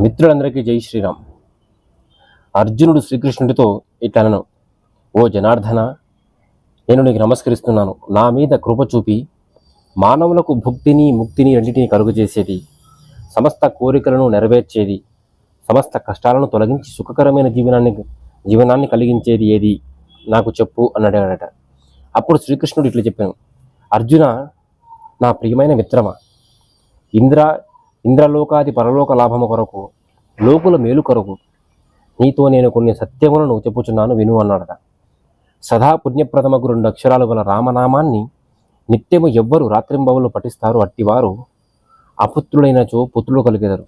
మిత్రులందరికీ జై శ్రీరామ్. అర్జునుడు శ్రీకృష్ణుడితో ఇట్లనను ఓ జనార్దన నేను నీకు నమస్కరిస్తున్నాను. నా మీద కృప చూపి మానవులకు భుక్తిని ముక్తిని రెండింటిని కలుగజేసేది. సమస్త కోరికలను నెరవేర్చేది. సమస్త కష్టాలను తొలగించి సుఖకరమైన జీవనాన్ని జీవనాన్ని కలిగించేది ఏది? నాకు చెప్పు అని అడిగాడట. అప్పుడు శ్రీకృష్ణుడు ఇట్లా చెప్పాను అర్జున నా ప్రియమైన మిత్రమా ఇంద్ర ఇంద్రలోకాది పరలోక లాభము కొరకు లోకుల మేలు కొరకు నీతో నేను కొన్ని సత్యములను చెప్పుచున్నాను విను అన్నాడట. సదా పుణ్యప్రథమకు రెండు అక్షరాలు గల రామనామాన్ని నిత్యము ఎవ్వరు రాత్రింబవులు పఠిస్తారు. అట్టివారు అపుత్రులైనచో పుత్రులు కలిగెదరు.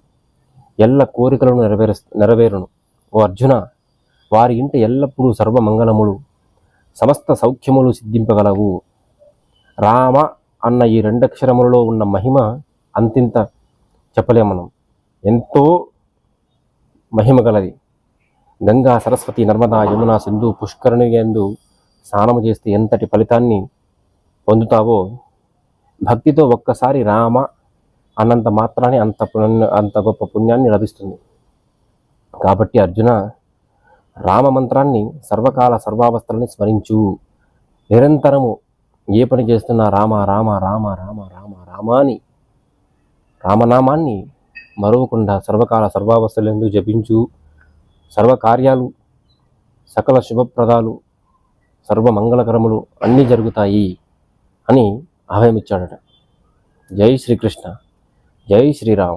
ఎల్ల కోరికలను నెరవేరు నెరవేరును. ఓ అర్జున వారి ఇంట ఎల్లప్పుడూ సర్వమంగళములు సమస్త సౌఖ్యములు సిద్ధింపగలవు. రామ అన్న ఈ రెండక్షరములలో ఉన్న మహిమ అంతింత చెప్పలేం మనం. ఎంతో మహిమ గలది. గంగా సరస్వతి నర్మదా యమున సింధు పుష్కరుని ఎందు స్నానము చేస్తే ఎంతటి ఫలితాన్ని పొందుతావో భక్తితో ఒక్కసారి రామ అన్నంత మాత్రాన్ని అంత పుణ్య అంత గొప్ప పుణ్యాన్ని లభిస్తుంది. కాబట్టి అర్జున రామ మంత్రాన్ని సర్వకాల సర్వావస్థలని స్మరించు. నిరంతరము ఏ పని చేస్తున్నా రామ రామ రామ రామ రామ రామ అని రామనామాన్ని మరవకుండా సర్వకాల సర్వావస్థలందు జపించు. సర్వకార్యాలు సకల శుభప్రదాలు సర్వమంగళకరములు అన్నీ జరుగుతాయి అని అభయమిచ్చాడట జై శ్రీకృష్ణ. జై శ్రీరామ్.